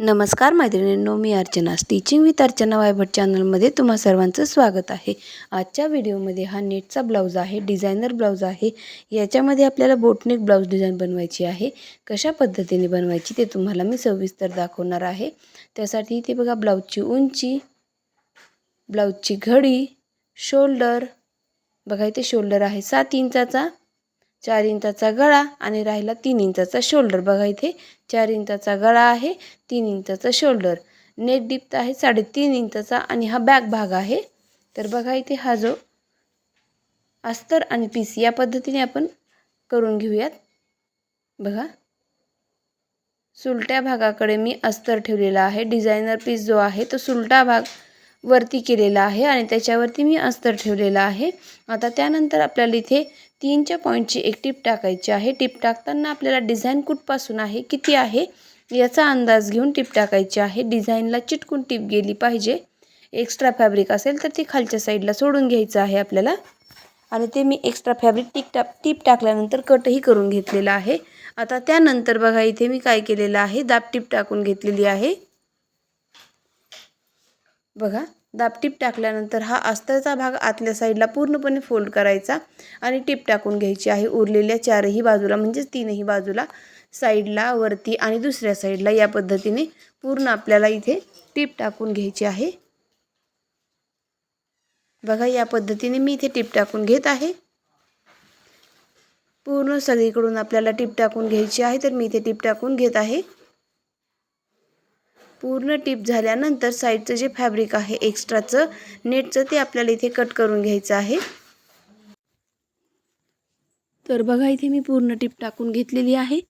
नमस्कार मैत्रिणींनो मी अर्चना. स्टिचिंग विथ अर्चना वायभट चॅनलमध्ये तुम्हा सर्वांचं स्वागत आहे. आजच्या व्हिडिओमध्ये हा नेटचा ब्लाऊज आहे डिझायनर ब्लाऊज आहे. याच्यामध्ये आपल्याला बोटनेक ब्लाऊज डिझाईन बनवायची आहे. कशा पद्धतीने बनवायची ते तुम्हाला मी सविस्तर दाखवणार आहे. त्यासाठी इथे बघा ब्लाऊजची उंची ब्लाऊजची घडी शोल्डर बघा इथे शोल्डर आहे सात इंचाचा. चार इंचाचा गळा आणि राहिला तीन इंचाचा शोल्डर बघा इथे चार इंचाचा गळा आहे तीन इंचाचा शोल्डर नेट डिप्त आहे साडेतीन इंचाचा आणि हा बॅक भाग आहे. तर बघा इथे हा जो अस्तर आणि पीस या पद्धतीने आपण करून घेऊयात. बघा. सुलट्या भागाकडे मी अस्तर ठेवलेला आहे. डिझायनर पीस जो आहे तो सुलटा भाग वरती केलेला आहे आणि त्याच्यावरती मी अस्तर ठेवलेला आहे. आता त्यानंतर आपल्याला इथे तीनच्या पॉईंटची एक टीप टाकायची आहे. टीप टाकताना आपल्याला डिझाईन कुठपासून आहे किती आहे याचा अंदाज घेऊन टीप टाकायची आहे. डिझाईनला चिटकून टीप गेली पाहिजे. एक्स्ट्रा फॅब्रिक असेल तर ती खालच्या साईडला सोडून घ्यायचं आहे आपल्याला. आणि ते मी एक्स्ट्रा फॅब्रिक टीप टाप टीप टाकल्यानंतर कटही करून घेतलेला आहे. आता त्यानंतर बघा इथे मी काय केलेलं आहे दाब टीप टाकून घेतलेली आहे. बघा. दाबटीप टाकल्यानंतर हा अस्तरचा भाग आतल्या साईडला पूर्णपणे फोल्ड करायचा आणि टीप टाकून घ्यायची आहे. उरलेल्या चारही बाजूला म्हणजेच तीनही बाजूला साईडला वरती आणि दुसऱ्या साईडला या पद्धतीने पूर्ण आपल्याला इथे टीप टाकून घ्यायची आहे. बघा या पद्धतीने मी इथे टीप टाकून घेत आहे. पूर्ण सगळीकडून आपल्याला टीप टाकून घ्यायची आहे तर मी इथे टीप टाकून घेत आहे. पूर्ण टीप झाल्यानंतर साईडचं जे फॅब्रिक आहे एक्स्ट्राचं नेटचं ते आपल्याला इथे कट करून घ्यायचं आहे. तर बघा इथे मी पूर्ण टिप टाकून घेतलेली आहे.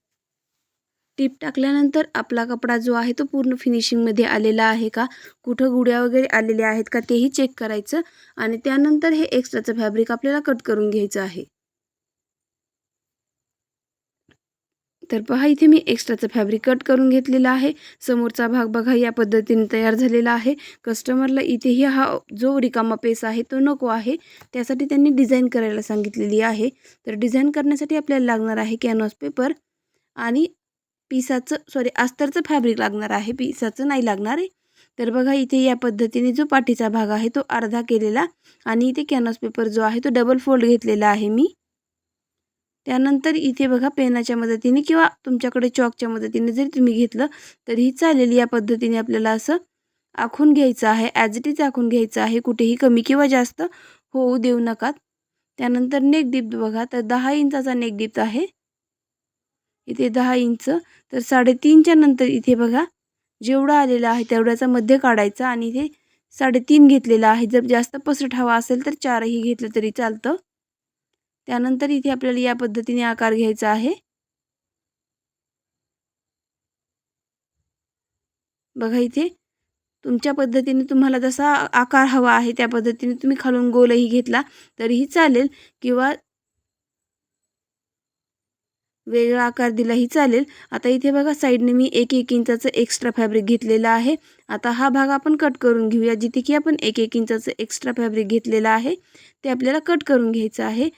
टिप टाकल्यानंतर आपला कपडा जो आहे तो पूर्ण फिनिशिंगमध्ये आलेला आहे का? कुठं गुड्या वगैरे आलेल्या आहेत का तेही चेक करायचं. आणि त्यानंतर हे एक्स्ट्राचं फॅब्रिक आपल्याला कट करून घ्यायचं आहे. तर पहा इथे मी एक्स्ट्राचं फॅब्रिक कट करून घेतलेला आहे. समोरचा भाग बघा या पद्धतीने तयार झालेला आहे. कस्टमरला इथेही हा जो रिकामा पेस आहे तो नको आहे. त्यासाठी त्यांनी डिझाईन करायला सांगितलेली आहे. तर डिझाईन करण्यासाठी आपल्याला लागणार आहे कॅनव्हास पेपर आणि पिसाचं सॉरी अस्तरचं फॅब्रिक लागणार आहे. पिसाचं नाही लागणार आहे. तर बघा इथे या पद्धतीने जो पाठीचा भाग आहे तो अर्धा केलेला आणि इथे कॅनव्हास पेपर जो आहे तो डबल फोल्ड घेतलेला आहे मी. त्यानंतर इथे बघा पेनाच्या मदतीने किंवा तुमच्याकडे चॉकच्या मदतीने जरी तुम्ही घेतलं तरीही चालेल. या पद्धतीने आपल्याला असं आखून घ्यायचं आहे. ॲज इट इज आखून घ्यायचं आहे. कुठेही कमी किंवा जास्त होऊ देऊ नका. त्यानंतर नेक डिप बघा. तर दहा इंचाचा नेक आहे. इथे दहा इंच. तर साडेतीनच्या नंतर इथे बघा जेवढा आलेला आहे तेवढ्याचा मध्य काढायचा आणि इथे साडेतीन घेतलेला आहे. जर जास्त पसरट हवा असेल तर चारही घेतलं तरी चालतं. त्यानंतर इथे आपल्याला या पद्धतीने आकार घ्यायचा आहे. बघा इथे तुमच्या पद्धतीने तुम्हाला जसा आकार हवा आहे त्या पद्धतीने तुम्ही खालून गोलही घेतला तरीही चालेल किंवा वेगळा आकार दिलाही चालेल. आता इथे बघा साईडने मी एक एक इंचाचं एक्स्ट्रा फॅब्रिक घेतलेलं आहे. आता हा भाग आपण कट करून घेऊया जिथे की आपण एक एक इंचाचं एक्स्ट्रा फॅब्रिक घेतलेलं आहे. ते आपल्याला कट करून घ्यायचं आहे.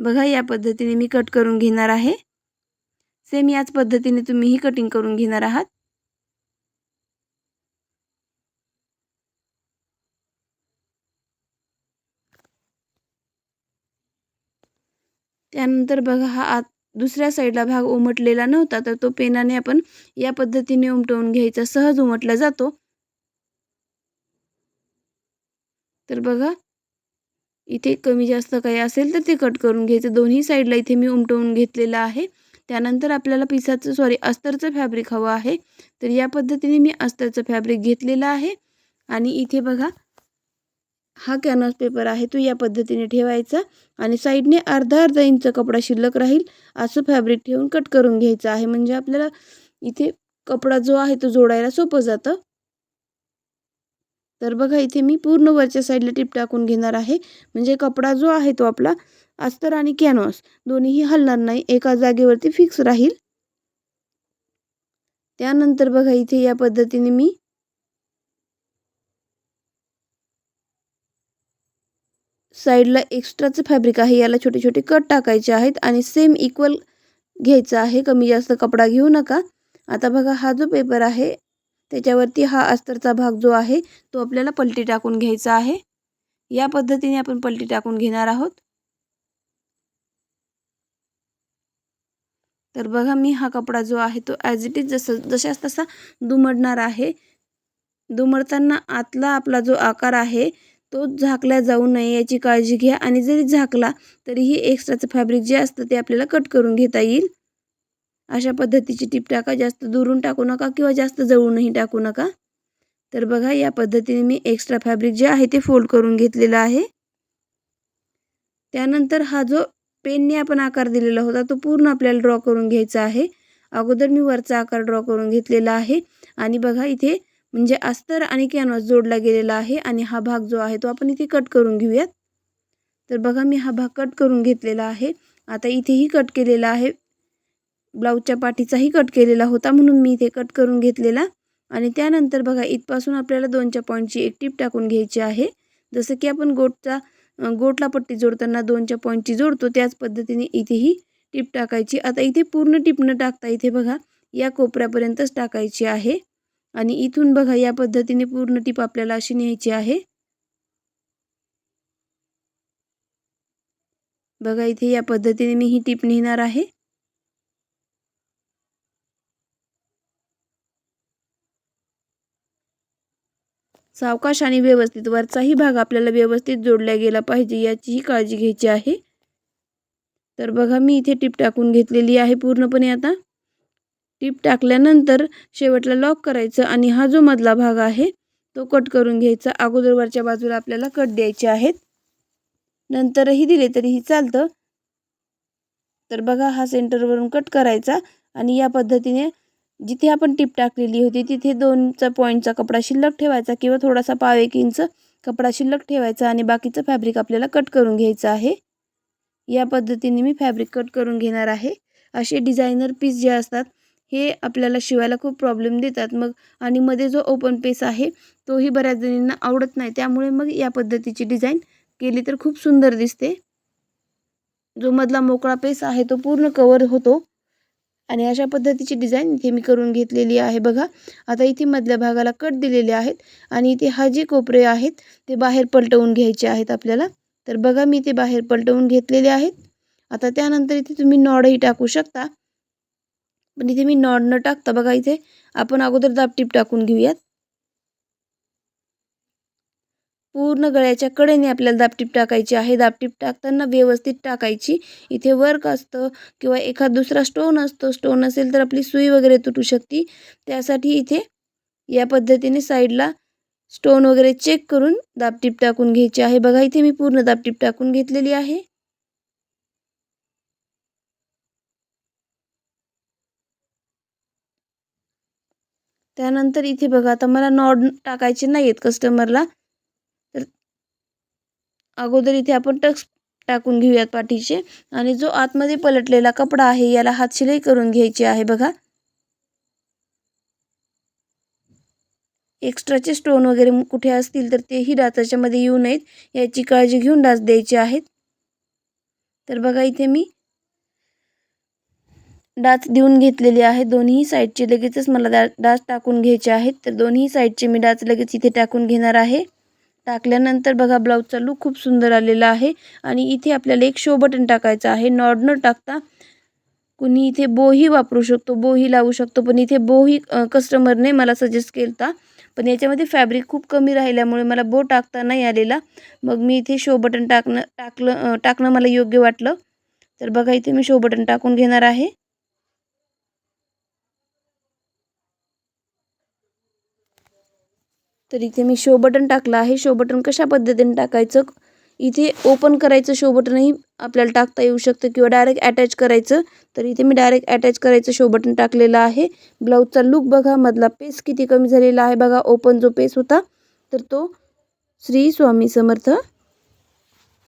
बघा या पद्धतीने मी कट करून घेणार आहे. सेम याच पद्धतीने तुम्हीही कटिंग करून घेणार आहात. त्यानंतर बघा हा आत दुसऱ्या साईडला भाग उमटलेला नव्हता तर तो पेनाने आपण या पद्धतीने उमटवून घ्यायचा. सहज उमटला जातो. तर बघा इथे कमी जास्त काही असेल तर ते कट करून घ्यायचं. दोन्ही साईडला इथे मी उमटवून घेतलेलं आहे. त्यानंतर आपल्याला पिसाचं सॉरी अस्तरचं फॅब्रिक हवं आहे. तर या पद्धतीने मी अस्तरचं फॅब्रिक घेतलेलं आहे. आणि इथे बघा हा कॅनव्हास पेपर आहे तो या पद्धतीने ठेवायचा. आणि साईडने अर्धा अर्धा इंच कपडा शिल्लक राहील असं फॅब्रिक ठेवून कट करून घ्यायचं आहे. म्हणजे आपल्याला इथे कपडा जो आहे तो जोडायला सोपं जातं. तर बघा इथे मी पूर्ण वरच्या साईडला टिप टाकून घेणार आहे. म्हणजे कपडा जो आहे तो आपला अस्तर आणि कॅनव्हास. दोन्हीही हलणार नाही. एका जागेवरती फिक्स राहील. त्यानंतर बघा इथे या पद्धतीने मी साईडला एक्स्ट्राचं फॅब्रिक आहे. याला छोटे छोटे कट टाकायचे आहेत आणि सेम इक्वल घ्यायचं आहे. कमी जास्त कपडा घेऊ नका. आता बघा हा जो पेपर आहे त्याच्यावरती हा अस्तरचा भाग जो आहे तो आपल्याला पलटी टाकून घ्यायचा आहे. या पद्धतीने आपण पलटी टाकून घेणार आहोत. तर बघा मी हा कपडा जो आहे तो ॲज इट इज जसं जशाच तसा दुमडणार आहे. दुमडताना आतला आपला जो आकार आहे तो झाकला जाऊ नये याची काळजी घ्या. आणि जरी झाकला तरीही एक्स्ट्राचं फॅब्रिक जे असतं ते आपल्याला कट करून घेता येईल. अशा पद्धतीची टीप टाका जास्त दुरून टाकू नका किंवा जास्त जवळूनही टाकू नका. तर बघा या पद्धतीने मी एक्स्ट्रा फॅब्रिक जे आहे ते फोल्ड करून घेतलेलं आहे. त्यानंतर हा जो पेनने आपण आकार दिलेला होता तो पूर्ण आपल्याला ड्रॉ करून घ्यायचा आहे. अगोदर मी वरचा आकार ड्रॉ करून घेतलेला आहे. आणि बघा इथे म्हणजे अस्तर आणि कॅनव्हास जोडला गेलेला आहे आणि हा भाग जो आहे तो आपण इथे कट करून घेऊयात. तर बघा मी हा भाग कट करून घेतलेला आहे. आता इथेही कट केलेला आहे. ब्लाऊजच्या पाठीचाही कट केलेला होता म्हणून मी इथे कट करून घेतलेला. आणि त्यानंतर बघा इथपासून आपल्याला दोनच्या पॉईंटची एक टीप टाकून घ्यायची आहे. जसं की आपण गोटचा गोटला पट्टी जोडताना दोनच्या पॉईंटची जोडतो त्याच पद्धतीने इथेही टीप टाकायची. आता इथे पूर्ण टीप न टाकता इथे बघा या कोपऱ्यापर्यंतच टाकायची आहे. आणि इथून बघा या पद्धतीने पूर्ण टीप आपल्याला अशी न्यायची आहे. बघा इथे या पद्धतीने मी ही टीप नेणार आहे. सावकाश आणि व्यवस्थित वरचाही भाग आपल्याला व्यवस्थित जोडला गेला पाहिजे याचीही काळजी घ्यायची आहे. तर बघा मी इथे टीप टाकून घेतलेली आहे पूर्णपणे आता. टीप टाकल्यानंतर शेवटला लॉक करायचं आणि हा जो मधला भाग आहे तो कट करून घ्यायचा. अगोदर वरच्या बाजूला आपल्याला कट द्यायचे आहेत. नंतरही दिले तरीही चालतं. तर बघा हा सेंटरवरून कट करायचा आणि या पद्धतीने जिथे आपण टीप टाकलेली होती तिथे दोनचा पॉईंटचा कपडा शिल्लक ठेवायचा किंवा थोडासा पाव एक इंच कपडा शिल्लक ठेवायचा आणि बाकीचं फॅब्रिक आपल्याला कट करून घ्यायचं आहे. या पद्धतीने मी फॅब्रिक कट करून घेणार आहे. असे डिझायनर पीस जे असतात हे आपल्याला शिवायला खूप प्रॉब्लेम देतात मग आणि मध्ये जो ओपन पेस आहे तोही बऱ्याच जणींना आवडत नाही. त्यामुळे मग या पद्धतीची डिझाईन केली तर खूप सुंदर दिसते. जो मधला मोकळा पेस आहे तो पूर्ण कवर होतो. आणि अशा पद्धतीची डिझाईन इथे मी करून घेतलेली आहे बघा. आता इथे मधल्या भागाला कट दिलेले आहेत आणि इथे हा जे कोपरे आहेत ते बाहेर पलटवून घ्यायचे आहेत आपल्याला. तर बघा मी ते बाहेर पलटवून घेतलेले आहेत. आता त्यानंतर इथे तुम्ही नॉडही टाकू शकता. पण इथे मी नॉड न टाकता बघा इथे आपण अगोदर दापटीप टाकून घेऊयात. पूर्ण गळ्याच्या कडेने आपल्याला दापटीप टाकायची आहे. दापटीप टाकताना व्यवस्थित टाकायची. इथे वर्क असतं किंवा एखाद दुसरा स्टोन असतो स्टोन असेल तर आपली सुई वगैरे तुटू शकते. त्यासाठी इथे या पद्धतीने साईडला स्टोन वगैरे चेक करून दापटीप टाकून घ्यायची आहे. बघा इथे मी पूर्ण दापटीप टाकून घेतलेली आहे. त्यानंतर इथे बघा आता मला नॉड टाकायचे नाही आहेत कस्टमरला अगोदर इथे आपण टक्स टाकून घेऊयात पाठीचे आणि जो आतमध्ये पलटलेला कपडा आहे याला हात शिलाई करून घ्यायची आहे बघा. एक्स्ट्राचे स्टोन वगैरे कुठे असतील तर तेही डाचाच्यामध्ये येऊ नयेत. याची काळजी घेऊन डाच द्यायचे आहेत. तर बघा इथे मी डाच देऊन घेतलेली आहे दोन्ही साईडचे लगेचच मला डा डाच टाकून घ्यायचे आहेत. तर दोन्ही साईडचे मी डाच लगेच इथे टाकून घेणार आहे. टाकल्यानंतर बघा ब्लाऊजचा लूक खूप सुंदर आलेला आहे. आणि इथे आपल्याला एक शो बटन टाकायचं आहे. नॉड न टाकता कुणी इथे बोही वापरू शकतो बोही लावू शकतो. पण इथे बोही कस्टमरने मला सजेस्ट केला पण याच्यामध्ये फॅब्रिक खूप कमी राहिल्यामुळे मला बो टाकता नाही आलेला. मग मी इथे शो बटन टाकणं टाकलं टाकणं मला योग्य वाटलं. तर बघा इथे मी शो बटन टाकून घेणार आहे. तर इथे मी शो बटन टाकलं आहे. शो बटन कशा पद्धतीने टाकायचं? इथे ओपन करायचं शो बटनही आपल्याला टाकता येऊ शकतं किंवा डायरेक्ट अटॅच करायचं. तर इथे मी डायरेक्ट अटॅच करायचं शो बटन टाकलेलं आहे. ब्लाऊजचा लुक बघा. मधला पेस किती कमी झालेला आहे बघा. ओपन जो पेस होता तर तो श्री स्वामी समर्थ